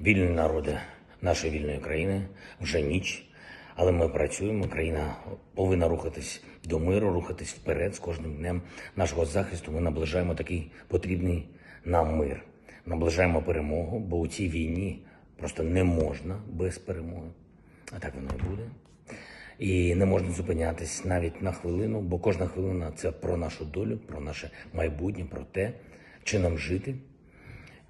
Вільні народи нашої вільної країни вже ніч, але ми працюємо. Країна повинна рухатись до миру, рухатись вперед з кожним днем нашого захисту. Ми наближаємо такий потрібний нам мир. Наближаємо перемогу, бо у цій війні просто не можна без перемоги. А так воно і буде. І не можна зупинятись навіть на хвилину, бо кожна хвилина це про нашу долю, про наше майбутнє, про те, чи нам жити.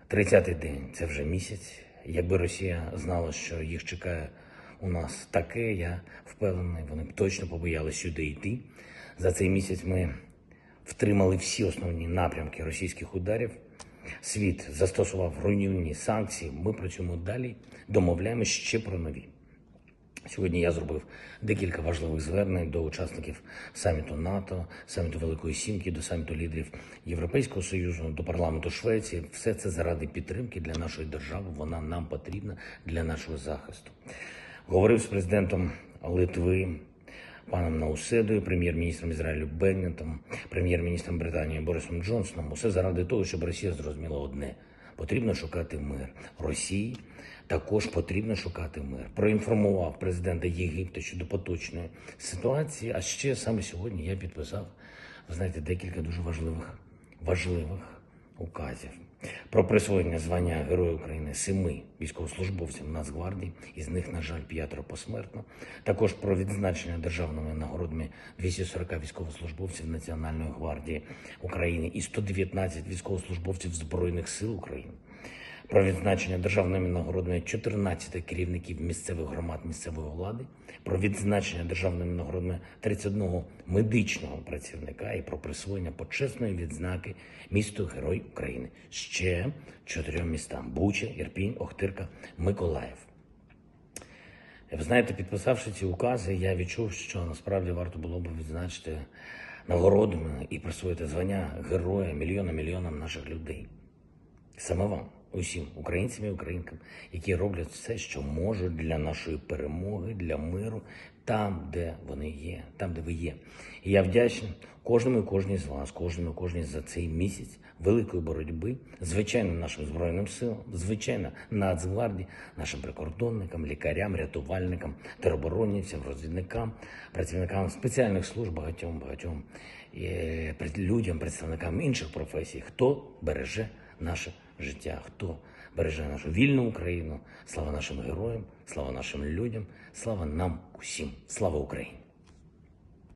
30-й день це вже місяць. Якби Росія знала, що їх чекає у нас таке, я впевнений, вони б точно побоялися сюди йти. За цей місяць ми втримали всі основні напрямки російських ударів. Світ застосував руйнівні санкції. Ми працюємо далі, домовляємося ще про нові. Сьогодні я зробив декілька важливих звернень до учасників саміту НАТО, саміту Великої Сімки, до саміту лідерів Європейського союзу, до парламенту Швеції. Все це заради підтримки для нашої держави. Вона нам потрібна для нашого захисту. Говорив з президентом Литви. Паном Науседою, прем'єр-міністром Ізраїлю Беннетом, прем'єр-міністром Британії Борисом Джонсоном. Усе заради того, щоб Росія зрозуміла одне: потрібно шукати мир. Росії також потрібно шукати мир. Проінформував президента Єгипту щодо поточної ситуації. А ще саме сьогодні я підписав, ви знаєте, декілька дуже важливих важливих указів про присвоєння звання Героя України семи військовослужбовцям Нацгвардії, із них, на жаль, п'ятеро посмертно. Також про відзначення державними нагородами 240 військовослужбовців Національної гвардії України і 119 військовослужбовців Збройних сил України. Про відзначення державними нагородами 14 керівників місцевих громад місцевої влади, про відзначення державними нагородами 31 медичного працівника і про присвоєння почесної відзнаки місту Герой України ще чотирьом містам: Буча, Ірпінь, Охтирка, Миколаїв. Ви знаєте, підписавши ці укази, я відчув, що насправді варто було б відзначити нагородами і присвоїти звання героя мільйонам мільйонам наших людей. Саме вам, усім українцям і українкам, які роблять все, що можуть для нашої перемоги, для миру, там, де вони є, там, де ви є. І я вдячний кожному і кожній з вас, кожному і кожній за цей місяць великої боротьби, звичайно, нашим збройним силам, звичайно, Нацгвардії, нашим прикордонникам, лікарям, рятувальникам, тероборонівцям, розвідникам, працівникам спеціальних служб, багатьом багатьом е, людям, представникам інших професій, хто береже наше життя, хто береже нашу вільну Україну. Слава нашим героям, слава нашим людям, слава нам усім, слава Україні.